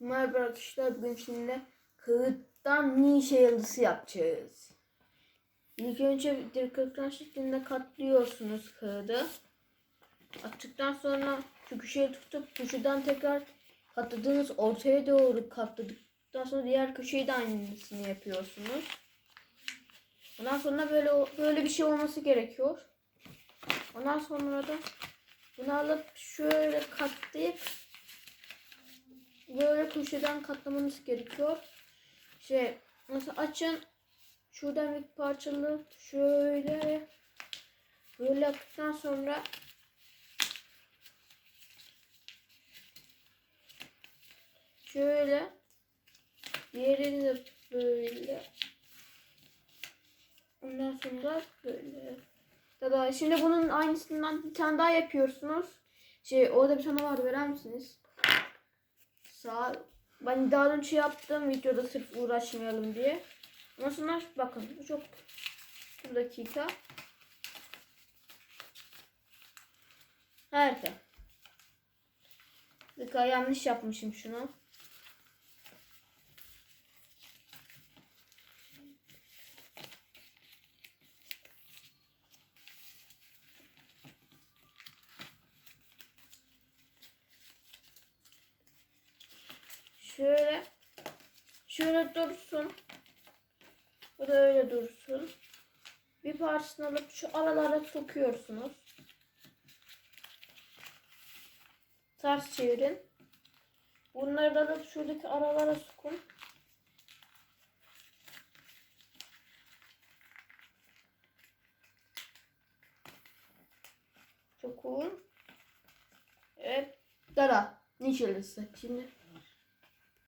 Merhaba arkadaşlar bugün şimdi kağıttan nişe yıldızı yapacağız. İlk önce dikdörtgen şeklinde katlıyorsunuz kağıdı. Attıktan sonra köşeye tutup köşeden tekrar katladığınız ortaya doğru katladıktan sonra diğer köşeyi de aynısını yapıyorsunuz. Ondan sonra böyle böyle bir şey olması gerekiyor. Ondan sonra da bunu alıp şöyle katlayıp böyle köşeden katlamanız gerekiyor. Şey nasıl açın şuradan bir parçalı şöyle böyle yaptıktan sonra şöyle diğerini de böyle ondan sonra böyle Tada şimdi bunun aynısından bir tane daha yapıyorsunuz. Şey orada bir tane var verer misiniz? Sağ ben daha önce yaptım videoda sırf uğraşmayalım diye. Ama sonra bakın bu çok bir dakika. Harika. Dakika yanlış yapmışım şunu. Şöyle şöyle dursun. Bu da öyle dursun. Bir parçasını alıp şu aralara sokuyorsunuz. Ters çevirin. Bunları da alıp şuradaki aralara sokun. Sokun. Evet. Dara. Nişelisi. Şimdi